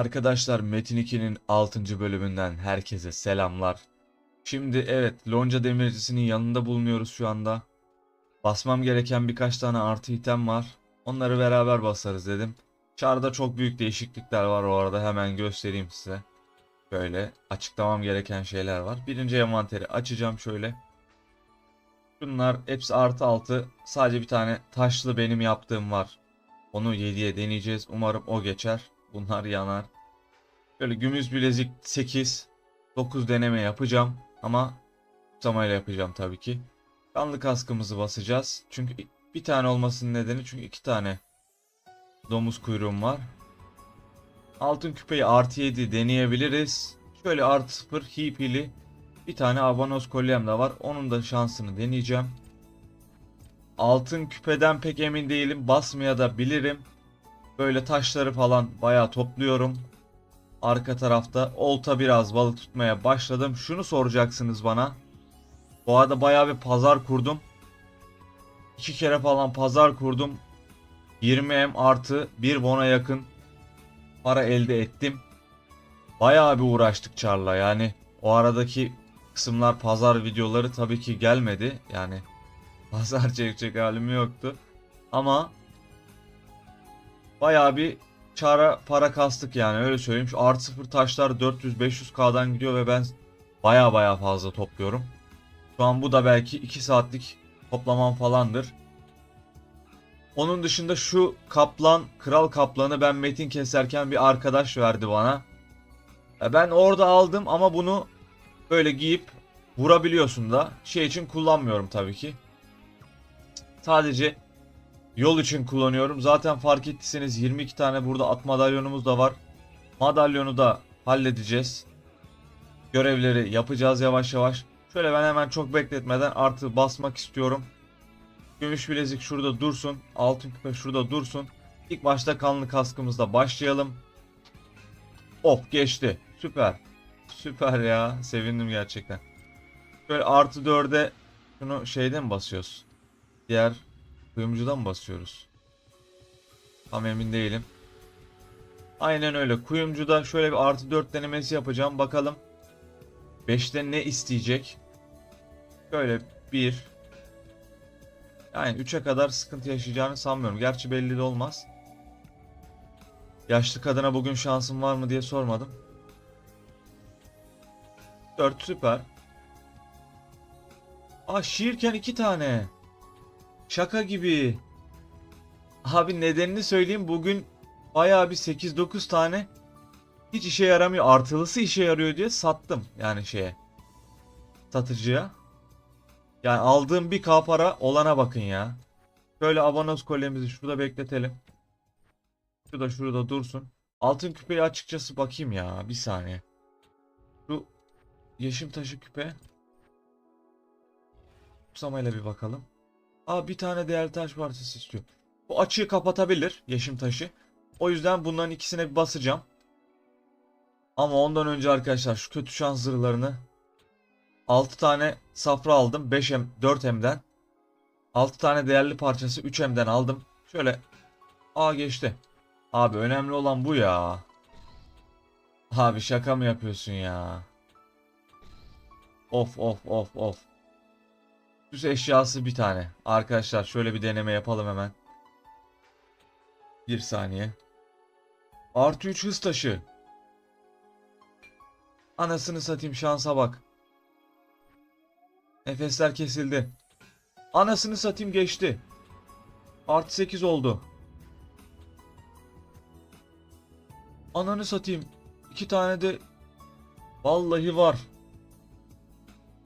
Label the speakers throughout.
Speaker 1: Arkadaşlar Metin 2'nin 6. bölümünden herkese selamlar. Şimdi evet Lonca Demircisi'nin yanında bulunuyoruz şu anda. Basmam gereken birkaç tane artı item var. Onları beraber basarız dedim. Çarda çok büyük değişiklikler var o arada hemen göstereyim size. Böyle açıklamam gereken şeyler var. Birinci envanteri açacağım şöyle. Bunlar hepsi artı altı. Sadece bir tane taşlı benim yaptığım var. Onu 7'ye deneyeceğiz. Umarım o geçer. Bunlar yanar. Böyle gümüş bilezik 8, 9 deneme yapacağım. Ama tutamayla yapacağım tabii ki. Kanlı kaskımızı basacağız. Çünkü bir tane olmasının nedeni çünkü iki tane domuz kuyruğum var. Altın küpeyi artı 7 deneyebiliriz. Şöyle artı 0 hipili bir tane abonos kolyem de var. Onun da şansını deneyeceğim. Altın küpeden pek emin değilim. Basmaya da bilirim. Böyle taşları falan bayağı topluyorum. Arka tarafta olta biraz balık tutmaya başladım. Şunu soracaksınız bana. Bu arada bayağı bir pazar kurdum. İki kere falan pazar kurdum. 20M artı 1 bona yakın para elde ettim. Bayağı bir uğraştık Char'la yani. O aradaki kısımlar pazar videoları tabii ki gelmedi. Yani pazar çekecek halim yoktu. Ama bayağı bir çara para kastık yani öyle söyleyeyim. Şu artı sıfır taşlar 400-500k'dan gidiyor ve ben bayağı bayağı fazla topluyorum. Şu an bu da belki 2 saatlik toplamam falandır. Onun dışında şu kaplan, kral kaplanı ben metin keserken bir arkadaş verdi bana. Ben orada aldım ama bunu böyle giyip vurabiliyorsun da. Şey için kullanmıyorum tabii ki. Sadece yol için kullanıyorum. Zaten fark ettiyseniz 22 tane burada at madalyonumuz da var. Madalyonu da halledeceğiz. Görevleri yapacağız yavaş yavaş. Şöyle ben hemen çok bekletmeden artı basmak istiyorum. Gümüş bilezik şurada dursun. Altın küpe şurada dursun. İlk başta kanlı kaskımızla başlayalım. Of geçti. Süper. Süper ya. Sevindim gerçekten. Şöyle artı 4'e şunu şeyden basıyoruz? Diğer kuyumcudan basıyoruz? Tam emin değilim. Aynen öyle. Kuyumcuda şöyle bir artı 4 denemesi yapacağım. Bakalım 5'te ne isteyecek? Şöyle 1 yani 3'e kadar sıkıntı yaşayacağını sanmıyorum. Gerçi belli de olmaz. Yaşlı kadına bugün şansım var mı diye sormadım. 4 süper. Aa şiirken 2 tane. Şaka gibi. Abi nedenini söyleyeyim. Bugün bayağı bir 8-9 tane hiç işe yaramıyor. Artılısı işe yarıyor diye sattım. Yani şeye. Satıcıya. Yani aldığım bir K para olana bakın ya. Şöyle abonos kolyemizi şurada bekletelim. Şu da şurada dursun. Altın küpeyi açıkçası bakayım ya. Bir saniye. Şu yeşim taşı küpe. Kutsamayla bir bakalım. Aa bir tane değerli taş parçası istiyor. Bu açığı kapatabilir yeşim taşı. O yüzden bunların ikisine bir basacağım. Ama ondan önce arkadaşlar şu kötü şans zırhlarını 6 tane safra aldım 5M 4M'den. 6 tane değerli parçası 3M'den aldım. Şöyle A geçti. Abi önemli olan bu ya. Abi şaka mı yapıyorsun ya? Of of of of. Süs eşyası bir tane. Arkadaşlar şöyle bir deneme yapalım hemen. Bir saniye. Artı 3 hız taşı. Anasını satayım şansa bak. Nefesler kesildi. Anasını satayım geçti. Artı 8 oldu. Ananı satayım. İki tane de vallahi var.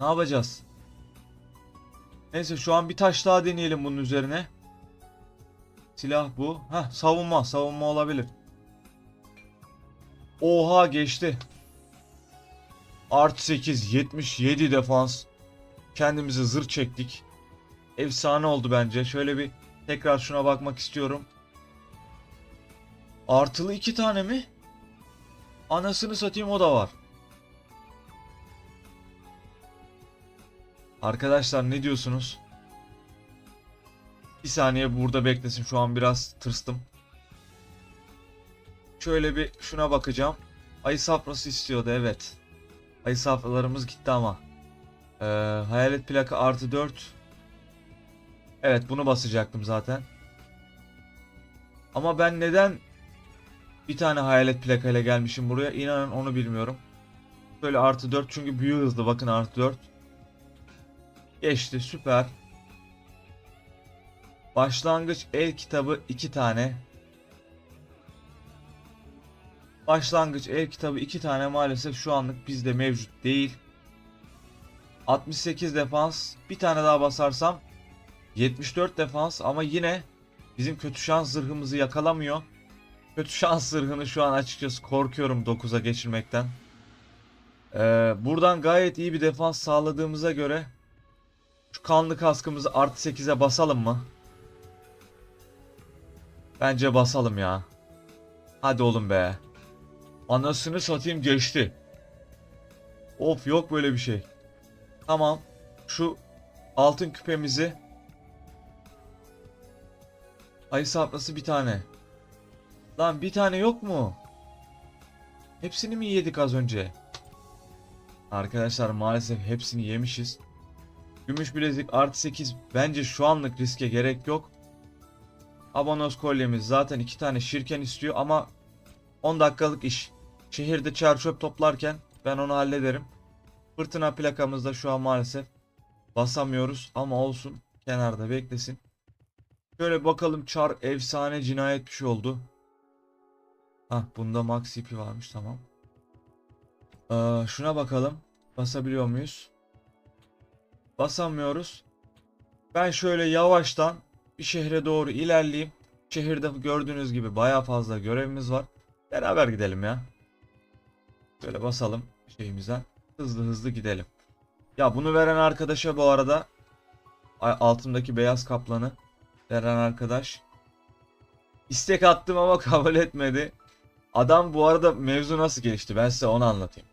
Speaker 1: Ne yapacağız? Neyse şu an bir taş daha deneyelim bunun üzerine. Silah bu. Heh savunma. Savunma olabilir. Oha geçti. Artı 8 77 defans. Kendimizi zır çektik. Efsane oldu bence. Şöyle bir tekrar şuna bakmak istiyorum. Artılı iki tane mi? Anasını satayım o da var. Arkadaşlar ne diyorsunuz? Bir saniye burada beklesin. Şu an biraz tırstım. Şöyle bir şuna bakacağım. Ayı safrası istiyordu evet. Ayı safralarımız gitti ama. Ee, hayalet plaka artı 4. Evet bunu basacaktım zaten. Ama ben neden bir tane hayalet plakayla gelmişim buraya inanın onu bilmiyorum. Böyle artı 4 çünkü büyü hızlı bakın artı 4. Geçti süper. Başlangıç el kitabı 2 tane. Başlangıç el kitabı 2 tane maalesef şu anlık bizde mevcut değil. 68 defans. Bir tane daha basarsam 74 defans ama yine bizim kötü şans zırhımızı yakalamıyor. Kötü şans zırhını şu an açıkçası korkuyorum 9'a geçirmekten. Ee, buradan gayet iyi bir defans sağladığımıza göre şu kanlı kaskımızı artı 8'e basalım mı? Bence basalım ya. Hadi oğlum be. Anasını satayım geçti. Of yok böyle bir şey. Tamam. Şu altın küpemizi Ayı saplası bir tane. Lan bir tane yok mu? Hepsini mi yedik az önce? Arkadaşlar maalesef hepsini yemişiz. Gümüş bilezik artı 8 bence şu anlık riske gerek yok. Abonos kolyemiz zaten iki tane şirken istiyor ama 10 dakikalık iş. Şehirde çer çöp toplarken ben onu hallederim. Fırtına plakamızda şu an maalesef basamıyoruz ama olsun kenarda beklesin. Şöyle bakalım çar efsane cinayet bir şey oldu. Hah bunda max CP varmış tamam. Ee, şuna bakalım. Basabiliyor muyuz? Basamıyoruz. Ben şöyle yavaştan bir şehre doğru ilerleyeyim. Şehirde gördüğünüz gibi baya fazla görevimiz var. Beraber gidelim ya. Böyle basalım şeyimizden. Hızlı hızlı gidelim. Ya bunu veren arkadaşa bu arada altımdaki beyaz kaplanı veren arkadaş istek attım ama kabul etmedi. Adam bu arada mevzu nasıl gelişti ben size onu anlatayım.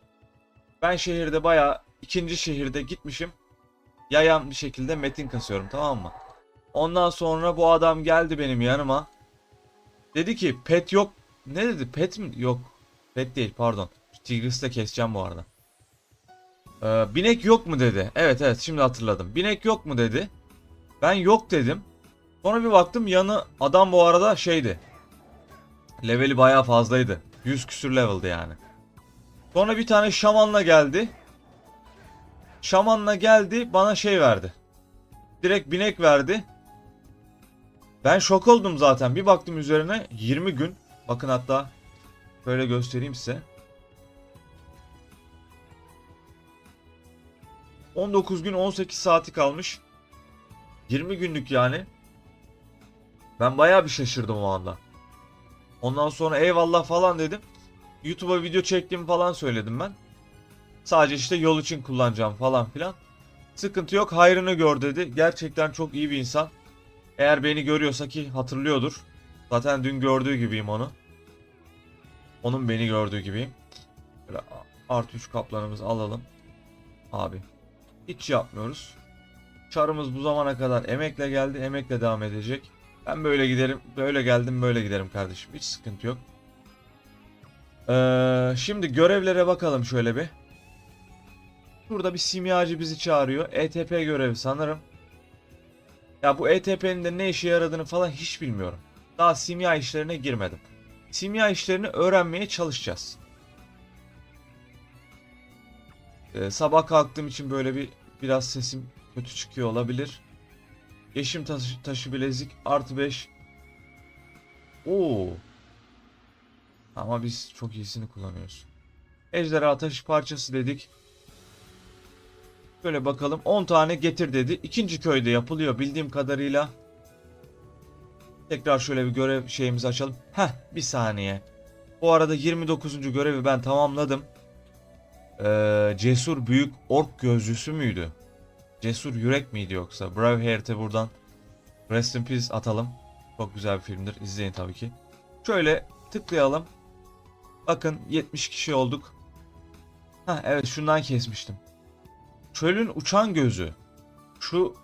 Speaker 1: Ben şehirde baya ikinci şehirde gitmişim. Yayan bir şekilde metin kasıyorum tamam mı? Ondan sonra bu adam geldi benim yanıma. Dedi ki pet yok. Ne dedi pet mi? Yok. Pet değil pardon. Tigris'i de keseceğim bu arada. Ee, binek yok mu dedi. Evet evet şimdi hatırladım. Binek yok mu dedi. Ben yok dedim. Sonra bir baktım yanı adam bu arada şeydi. Leveli bayağı fazlaydı. 100 küsür level'dı yani. Sonra bir tane şamanla geldi. Şamanla geldi bana şey verdi. Direkt binek verdi. Ben şok oldum zaten. Bir baktım üzerine 20 gün. Bakın hatta böyle göstereyim size. 19 gün 18 saati kalmış. 20 günlük yani. Ben bayağı bir şaşırdım o anda. Ondan sonra eyvallah falan dedim. YouTube'a video çektiğimi falan söyledim ben. Sadece işte yol için kullanacağım falan filan. Sıkıntı yok hayrını gör dedi. Gerçekten çok iyi bir insan. Eğer beni görüyorsa ki hatırlıyordur. Zaten dün gördüğü gibiyim onu. Onun beni gördüğü gibiyim. Böyle artı 3 kaplanımızı alalım. Abi. Hiç yapmıyoruz. Çarımız bu zamana kadar emekle geldi. Emekle devam edecek. Ben böyle giderim. Böyle geldim böyle giderim kardeşim. Hiç sıkıntı yok. Ee, şimdi görevlere bakalım şöyle bir. Burada bir simyacı bizi çağırıyor. ETP görevi sanırım. Ya bu ETP'nin de ne işe yaradığını falan hiç bilmiyorum. Daha simya işlerine girmedim. Simya işlerini öğrenmeye çalışacağız. Ee, sabah kalktığım için böyle bir biraz sesim kötü çıkıyor olabilir. Yeşim taşı, taşı bilezik artı 5. Oo. Ama biz çok iyisini kullanıyoruz. Ejderha taşı parçası dedik. Böyle bakalım 10 tane getir dedi. İkinci köyde yapılıyor bildiğim kadarıyla. Tekrar şöyle bir görev şeyimizi açalım. Heh bir saniye. Bu arada 29. görevi ben tamamladım. Ee, cesur büyük ork gözcüsü müydü? Cesur yürek miydi yoksa? Braveheart'e buradan Rest in Peace atalım. Çok güzel bir filmdir. İzleyin tabii ki. Şöyle tıklayalım. Bakın 70 kişi olduk. Ha evet şundan kesmiştim. Çölün uçan gözü. Şu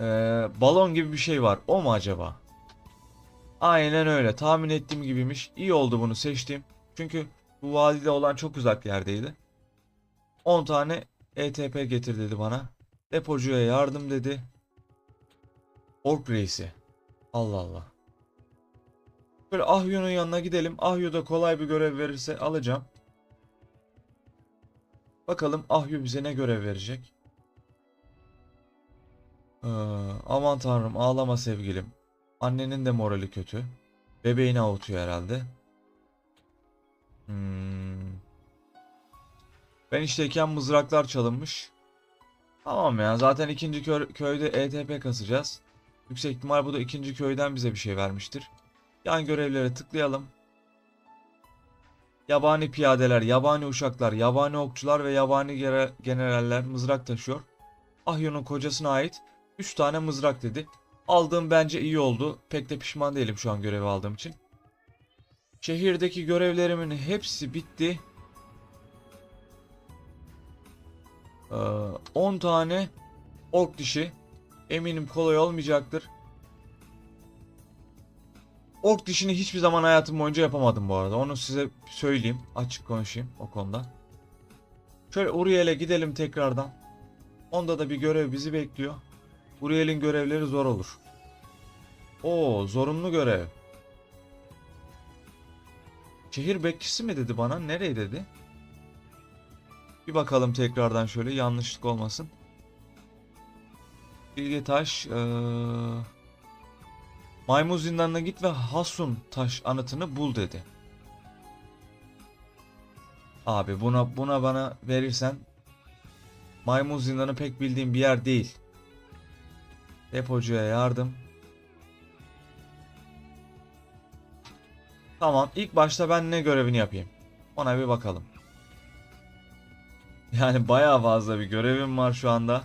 Speaker 1: ee, balon gibi bir şey var. O mu acaba? Aynen öyle. Tahmin ettiğim gibiymiş. İyi oldu bunu seçtim. Çünkü bu vadide olan çok uzak yerdeydi. 10 tane ETP getir dedi bana. Depocuya yardım dedi. Ork reisi. Allah Allah. Böyle Ahyu'nun yanına gidelim. Ahyu da kolay bir görev verirse alacağım. Bakalım Ahyu bize ne görev verecek. Ee, aman tanrım ağlama sevgilim. Annenin de morali kötü. Bebeğini avutuyor herhalde. Hmm. Ben işteyken mızraklar çalınmış. Tamam ya zaten ikinci kö- köyde ETP kasacağız. Yüksek ihtimal bu da ikinci köyden bize bir şey vermiştir. Yan görevlere tıklayalım. Yabani piyadeler, yabani uşaklar, yabani okçular ve yabani generaller mızrak taşıyor. Ahyon'un kocasına ait 3 tane mızrak dedi. Aldığım bence iyi oldu. Pek de pişman değilim şu an görevi aldığım için. Şehirdeki görevlerimin hepsi bitti. Ee, 10 tane ork dişi. Eminim kolay olmayacaktır. Ork dişini hiçbir zaman hayatım boyunca yapamadım bu arada. Onu size söyleyeyim. Açık konuşayım o konuda. Şöyle Uriel'e gidelim tekrardan. Onda da bir görev bizi bekliyor. Uriel'in görevleri zor olur. Oo, zorunlu görev. Şehir bekçisi mi dedi bana? Nereye dedi? Bir bakalım tekrardan şöyle yanlışlık olmasın. Bilge Taş eee Maymun zindanına git ve Hasun taş anıtını bul dedi. Abi buna buna bana verirsen Maymun zindanı pek bildiğim bir yer değil. Depocuya yardım. Tamam ilk başta ben ne görevini yapayım. Ona bir bakalım. Yani bayağı fazla bir görevim var şu anda.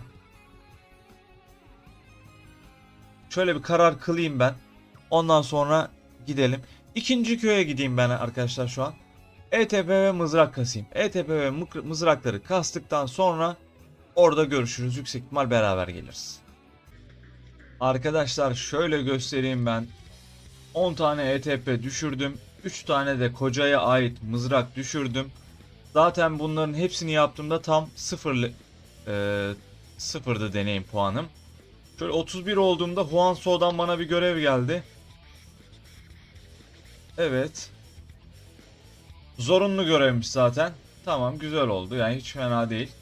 Speaker 1: Şöyle bir karar kılayım ben. Ondan sonra gidelim. İkinci köye gideyim ben arkadaşlar şu an. ETP ve mızrak kasayım. ETP ve mızrakları kastıktan sonra orada görüşürüz. Yüksek ihtimal beraber geliriz. Arkadaşlar şöyle göstereyim ben. 10 tane ETP düşürdüm. 3 tane de kocaya ait mızrak düşürdüm. Zaten bunların hepsini yaptığımda tam sıfırlı, e, sıfırdı deneyim puanım. Şöyle 31 olduğumda Juan So'dan bana bir görev geldi. Evet. Zorunlu görevmiş zaten. Tamam güzel oldu yani hiç fena değil.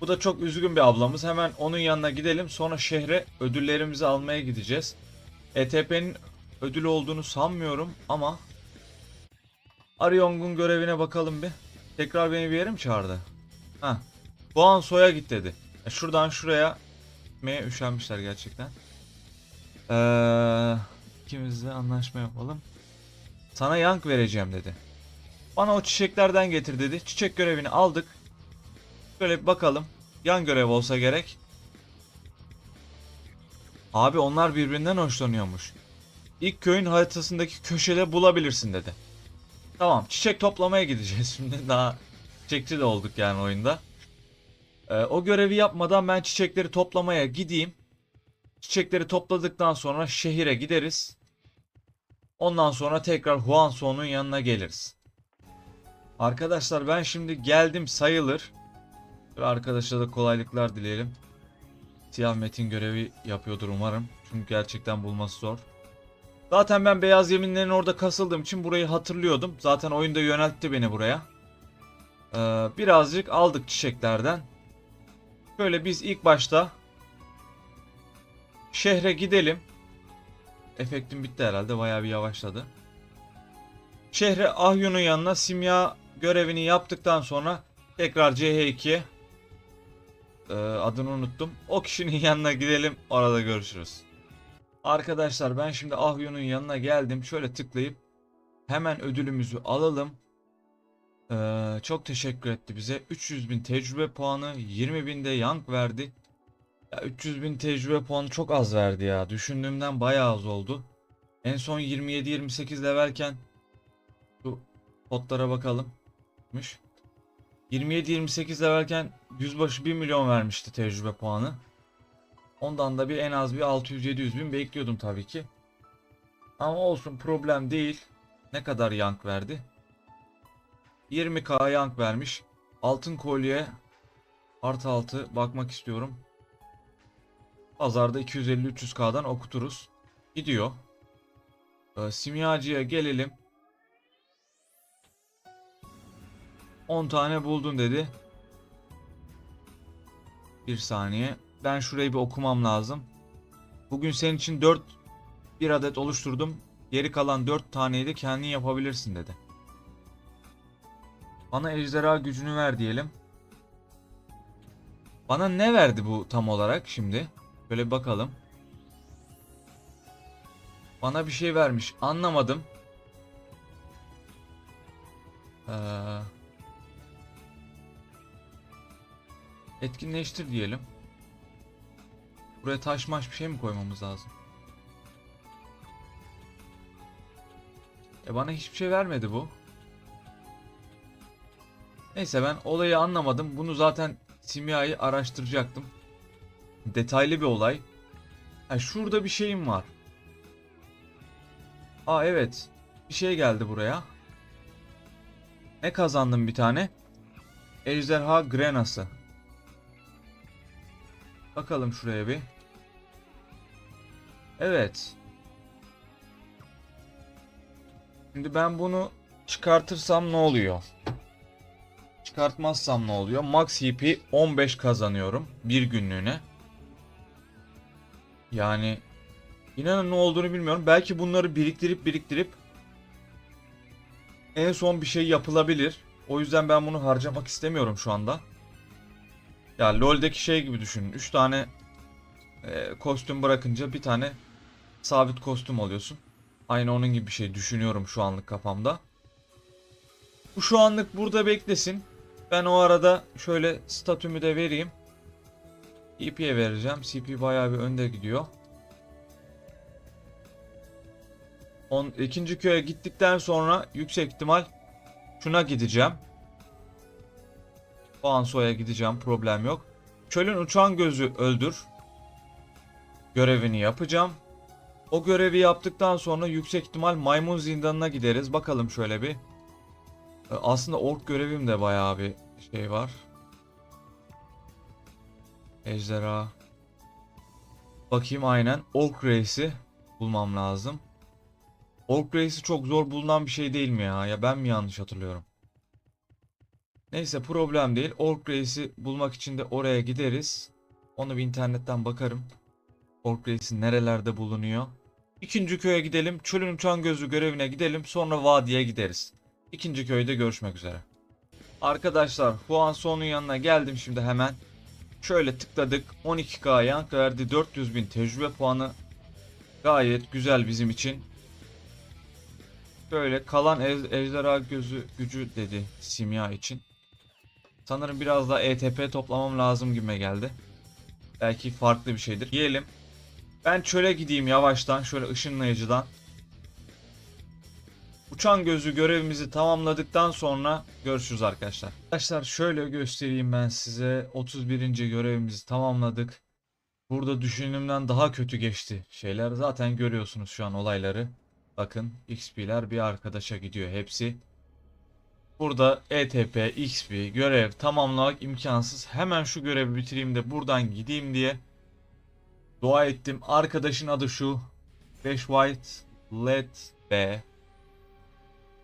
Speaker 1: Bu da çok üzgün bir ablamız. Hemen onun yanına gidelim. Sonra şehre ödüllerimizi almaya gideceğiz. ETP'nin ödül olduğunu sanmıyorum ama Aryong'un görevine bakalım bir. Tekrar beni bir yere mi çağırdı? Ha. Juan So'ya git dedi. E şuradan şuraya gitmeye üşenmişler gerçekten. Ee, ikimiz anlaşma yapalım. Sana yank vereceğim dedi. Bana o çiçeklerden getir dedi. Çiçek görevini aldık. Şöyle bir bakalım. Yan görev olsa gerek. Abi onlar birbirinden hoşlanıyormuş. İlk köyün haritasındaki köşede bulabilirsin dedi. Tamam çiçek toplamaya gideceğiz şimdi. Daha çiçekçi de olduk yani oyunda. Ee, o görevi yapmadan ben çiçekleri toplamaya gideyim. Çiçekleri topladıktan sonra şehire gideriz. Ondan sonra tekrar Huanson'un yanına geliriz. Arkadaşlar ben şimdi geldim sayılır. Ve arkadaşa da kolaylıklar dileyelim. Siyah metin görevi yapıyordur umarım. Çünkü gerçekten bulması zor. Zaten ben beyaz yeminlerin orada kasıldığım için burayı hatırlıyordum. Zaten oyunda yöneltti beni buraya. Ee, birazcık aldık çiçeklerden. Böyle biz ilk başta şehre gidelim. Efektim bitti herhalde. Bayağı bir yavaşladı. Şehre Ahyun'un yanına simya görevini yaptıktan sonra tekrar CH2'ye e, adını unuttum. O kişinin yanına gidelim. Orada görüşürüz. Arkadaşlar ben şimdi Ahyun'un yanına geldim. Şöyle tıklayıp hemen ödülümüzü alalım. Ee, çok teşekkür etti bize. 300 bin tecrübe puanı, 20 bin de yank verdi. Ya 300 bin tecrübe puanı çok az verdi ya. Düşündüğümden bayağı az oldu. En son 27-28 levelken şu potlara bakalım. 27-28 levelken yüzbaşı 1 milyon vermişti tecrübe puanı. Ondan da bir en az bir 600-700 bin bekliyordum tabii ki. Ama olsun problem değil. Ne kadar yank verdi? 20k yank vermiş. Altın kolye artı altı bakmak istiyorum. Pazarda 250-300k'dan okuturuz. Gidiyor. Ee, simyacıya gelelim. 10 tane buldun dedi. Bir saniye. Ben şurayı bir okumam lazım. Bugün senin için 4 bir adet oluşturdum. Geri kalan 4 taneyi de kendin yapabilirsin dedi. Bana ejderha gücünü ver diyelim. Bana ne verdi bu tam olarak şimdi? Böyle bir bakalım. Bana bir şey vermiş. Anlamadım. Ee, etkinleştir diyelim. Buraya taş maş bir şey mi koymamız lazım? E bana hiçbir şey vermedi bu. Neyse ben olayı anlamadım. Bunu zaten simyayı araştıracaktım. Detaylı bir olay. Ha şurada bir şeyim var. Aa evet. Bir şey geldi buraya. Ne kazandım bir tane? Ejderha Grenası. Bakalım şuraya bir. Evet. Şimdi ben bunu çıkartırsam ne oluyor? Çıkartmazsam ne oluyor? Max HP 15 kazanıyorum bir günlüğüne. Yani inanın ne olduğunu bilmiyorum. Belki bunları biriktirip biriktirip en son bir şey yapılabilir. O yüzden ben bunu harcamak istemiyorum şu anda. Ya LoL'deki şey gibi düşünün. 3 tane e, kostüm bırakınca bir tane sabit kostüm alıyorsun. Aynı onun gibi bir şey düşünüyorum şu anlık kafamda. Bu şu anlık burada beklesin. Ben o arada şöyle statümü de vereyim. CP'ye vereceğim. CP bayağı bir önde gidiyor. On, ikinci köye gittikten sonra yüksek ihtimal şuna gideceğim. Banso'ya gideceğim problem yok. Çölün uçan gözü öldür. Görevini yapacağım. O görevi yaptıktan sonra yüksek ihtimal maymun zindanına gideriz. Bakalım şöyle bir. Ee, Aslında ork görevim de bayağı bir şey var. Ejderha. Bakayım aynen. Ork reisi bulmam lazım. Ork reisi çok zor bulunan bir şey değil mi ya? Ya ben mi yanlış hatırlıyorum? Neyse problem değil. Ork reisi bulmak için de oraya gideriz. Onu bir internetten bakarım. Ork reisi nerelerde bulunuyor? İkinci köye gidelim. Çölün uçan gözü görevine gidelim. Sonra vadiye gideriz. İkinci köyde görüşmek üzere. Arkadaşlar Huan Son'un yanına geldim şimdi hemen. Şöyle tıkladık. 12k yank verdi. 400.000 tecrübe puanı. Gayet güzel bizim için. Şöyle kalan ej- ejderha gözü gücü dedi simya için. Sanırım biraz daha ETP toplamam lazım gibi geldi. Belki farklı bir şeydir. Yiyelim. Ben çöle gideyim yavaştan. Şöyle ışınlayıcıdan. Uçan gözü görevimizi tamamladıktan sonra görüşürüz arkadaşlar. Arkadaşlar şöyle göstereyim ben size. 31. görevimizi tamamladık. Burada düşündüğümden daha kötü geçti şeyler. Zaten görüyorsunuz şu an olayları. Bakın XP'ler bir arkadaşa gidiyor hepsi. Burada ETP, XP, görev tamamlamak imkansız. Hemen şu görevi bitireyim de buradan gideyim diye dua ettim. Arkadaşın adı şu. 5 White Let B.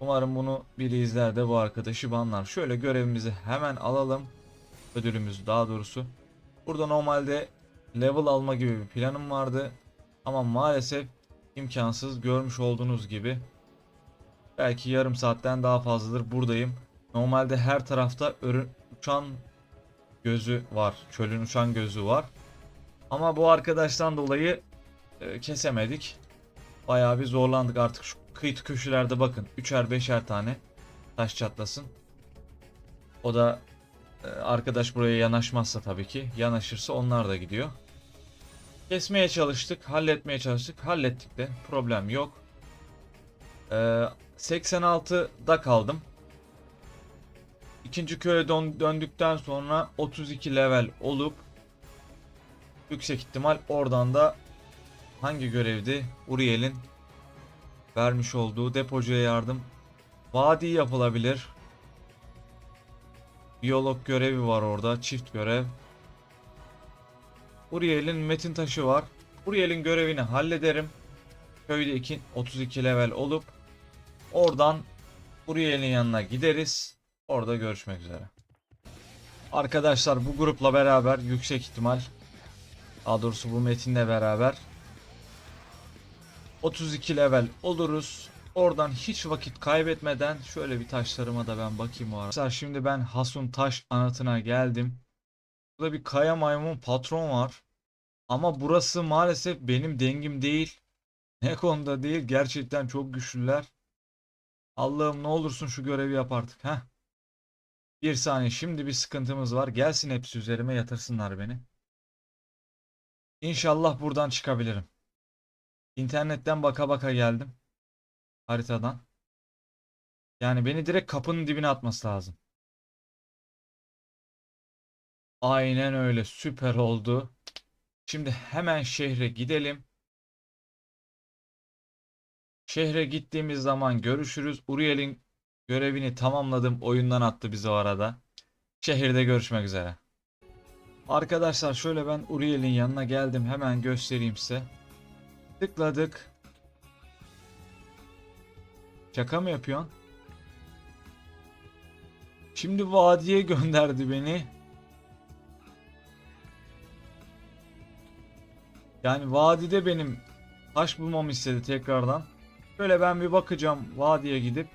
Speaker 1: Umarım bunu biri izler de bu arkadaşı banlar. Şöyle görevimizi hemen alalım. Ödülümüzü daha doğrusu. Burada normalde level alma gibi bir planım vardı. Ama maalesef imkansız görmüş olduğunuz gibi. Belki yarım saatten daha fazladır buradayım. Normalde her tarafta uçan gözü var. Çölün uçan gözü var. Ama bu arkadaştan dolayı e, kesemedik. Bayağı bir zorlandık artık şu kıyı köşelerde bakın. Üçer beşer tane taş çatlasın. O da e, arkadaş buraya yanaşmazsa tabii ki. Yanaşırsa onlar da gidiyor. Kesmeye çalıştık. Halletmeye çalıştık. Hallettik de. Problem yok. Ee, 86'da kaldım. İkinci köye dön- döndükten sonra 32 level olup yüksek ihtimal oradan da hangi görevdi? Uriel'in vermiş olduğu depocuya yardım. Vadi yapılabilir. Biyolog görevi var orada. Çift görev. Uriel'in metin taşı var. Uriel'in görevini hallederim. Köyde iki- 32 level olup oradan Uriel'in yanına gideriz. Orada görüşmek üzere. Arkadaşlar bu grupla beraber yüksek ihtimal daha doğrusu bu metinle beraber 32 level oluruz. Oradan hiç vakit kaybetmeden şöyle bir taşlarıma da ben bakayım o ara. Şimdi ben Hasun Taş anıtına geldim. Burada bir kaya maymun patron var. Ama burası maalesef benim dengim değil. Ne konuda değil. Gerçekten çok güçlüler. Allah'ım ne olursun şu görevi yap artık. Heh. Bir saniye şimdi bir sıkıntımız var. Gelsin hepsi üzerime yatırsınlar beni. İnşallah buradan çıkabilirim. İnternetten baka baka geldim. Haritadan. Yani beni direkt kapının dibine atması lazım. Aynen öyle. Süper oldu. Şimdi hemen şehre gidelim. Şehre gittiğimiz zaman görüşürüz. Uriel'in görevini tamamladım. Oyundan attı bizi o arada. Şehirde görüşmek üzere. Arkadaşlar şöyle ben Uriel'in yanına geldim. Hemen göstereyim size. Tıkladık. Şaka mı yapıyorsun? Şimdi vadiye gönderdi beni. Yani vadide benim taş bulmamı istedi tekrardan. Böyle ben bir bakacağım vadiye gidip.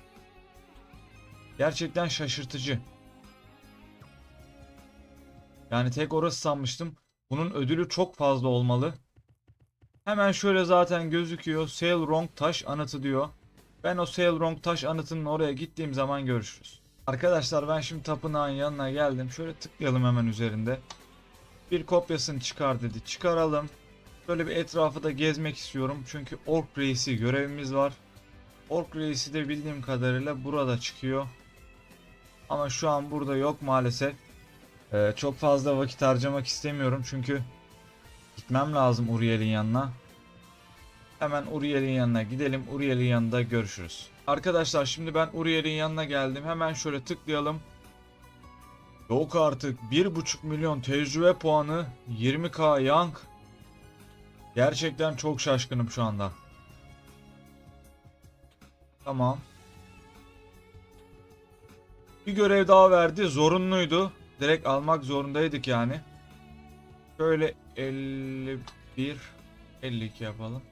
Speaker 1: Gerçekten şaşırtıcı. Yani tek orası sanmıştım. Bunun ödülü çok fazla olmalı. Hemen şöyle zaten gözüküyor. Sailrong taş anıtı diyor. Ben o Sailrong taş anıtının oraya gittiğim zaman görüşürüz. Arkadaşlar ben şimdi tapınağın yanına geldim. Şöyle tıklayalım hemen üzerinde. Bir kopyasını çıkar dedi. Çıkaralım. Böyle bir etrafı da gezmek istiyorum. Çünkü Ork Reisi görevimiz var. Ork Reisi de bildiğim kadarıyla burada çıkıyor. Ama şu an burada yok maalesef. Ee, çok fazla vakit harcamak istemiyorum çünkü gitmem lazım Uriel'in yanına. Hemen Uriel'in yanına gidelim. Uriel'in yanında görüşürüz. Arkadaşlar şimdi ben Uriel'in yanına geldim. Hemen şöyle tıklayalım. Yok artık 1.5 milyon tecrübe puanı 20k yank. Gerçekten çok şaşkınım şu anda. Tamam. Bir görev daha verdi. Zorunluydu. Direkt almak zorundaydık yani. Şöyle 51 52 yapalım.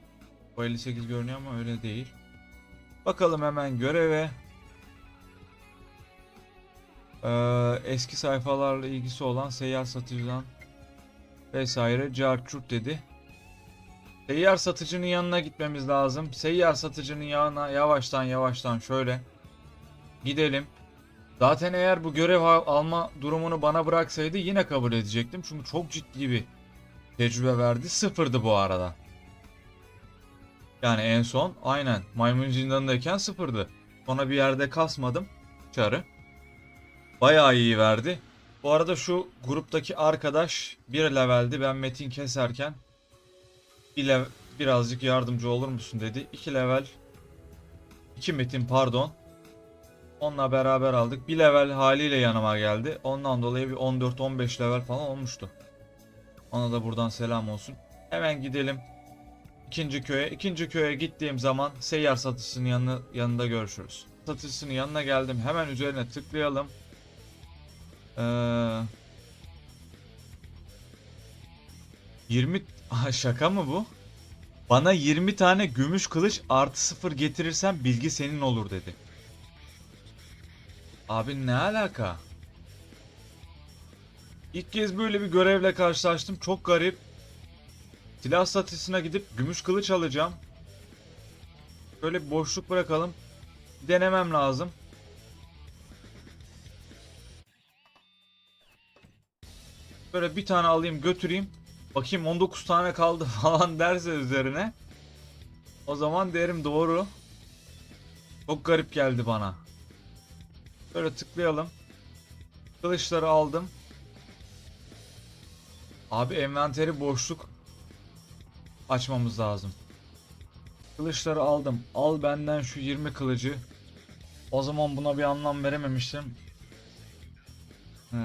Speaker 1: Bu 58 görünüyor ama öyle değil. Bakalım hemen göreve. Ee, eski sayfalarla ilgisi olan seyyar satıcıdan vesaire carçurt dedi. Seyyar satıcının yanına gitmemiz lazım. Seyyar satıcının yanına yavaştan yavaştan şöyle gidelim. Zaten eğer bu görev al- alma durumunu bana bıraksaydı yine kabul edecektim. Çünkü çok ciddi bir tecrübe verdi. Sıfırdı bu arada. Yani en son aynen maymun zindanındayken sıfırdı. Sonra bir yerde kasmadım. Çarı. Bayağı iyi verdi. Bu arada şu gruptaki arkadaş bir leveldi. Ben metin keserken bir lev- birazcık yardımcı olur musun dedi. 2 level 2 metin pardon. Onunla beraber aldık. Bir level haliyle yanıma geldi. Ondan dolayı bir 14-15 level falan olmuştu. Ona da buradan selam olsun. Hemen gidelim ikinci köye. İkinci köye gittiğim zaman seyyar satışçının yanı, yanında görüşürüz. Satışçının yanına geldim. Hemen üzerine tıklayalım. Ee, 20 Aha, şaka mı bu? Bana 20 tane gümüş kılıç artı 0 getirirsen bilgi senin olur dedi. Abi ne alaka? İlk kez böyle bir görevle karşılaştım. Çok garip. Silah satışına gidip gümüş kılıç alacağım. Böyle bir boşluk bırakalım. Denemem lazım. Böyle bir tane alayım götüreyim. Bakayım 19 tane kaldı falan derse üzerine. O zaman derim doğru. Çok garip geldi bana. Böyle tıklayalım. Kılıçları aldım. Abi envanteri boşluk açmamız lazım. Kılıçları aldım. Al benden şu 20 kılıcı. O zaman buna bir anlam verememiştim. Ee,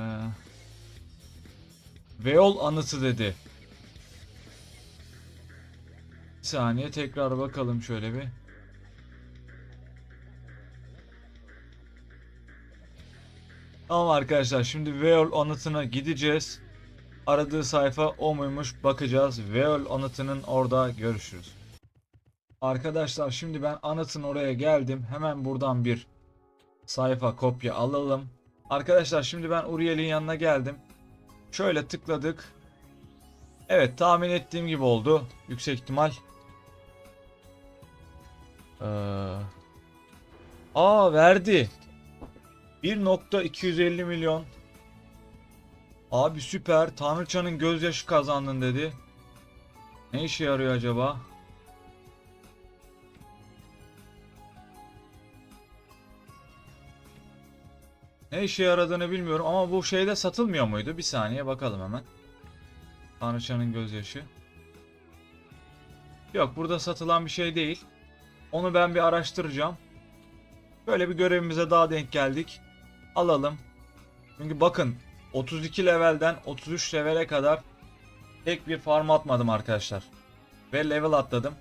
Speaker 1: Veol anıtı dedi. Bir saniye tekrar bakalım şöyle bir. Tamam arkadaşlar şimdi Veol anıtına gideceğiz. Aradığı sayfa o muymuş bakacağız. Veol anıtının orada görüşürüz. Arkadaşlar şimdi ben anıtın oraya geldim. Hemen buradan bir sayfa kopya alalım. Arkadaşlar şimdi ben Uriel'in yanına geldim. Şöyle tıkladık. Evet tahmin ettiğim gibi oldu. Yüksek ihtimal. Ee... Aa verdi. 1.250 milyon. Abi süper. Tanrıçanın gözyaşı kazandın dedi. Ne işe yarıyor acaba? Ne işe yaradığını bilmiyorum ama bu şeyde satılmıyor muydu? Bir saniye bakalım hemen. Tanrıçanın gözyaşı. Yok burada satılan bir şey değil. Onu ben bir araştıracağım. Böyle bir görevimize daha denk geldik. Alalım. Çünkü bakın 32 levelden 33 levele kadar tek bir farm atmadım arkadaşlar. Ve level atladım.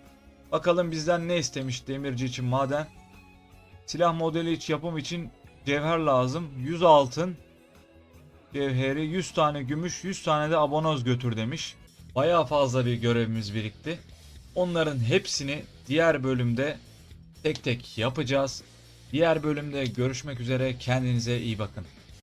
Speaker 1: Bakalım bizden ne istemiş demirci için maden. Silah modeli iç yapım için cevher lazım. 100 altın cevheri, 100 tane gümüş, 100 tane de abonoz götür demiş. Bayağı fazla bir görevimiz birikti. Onların hepsini diğer bölümde tek tek yapacağız. Diğer bölümde görüşmek üzere. Kendinize iyi bakın.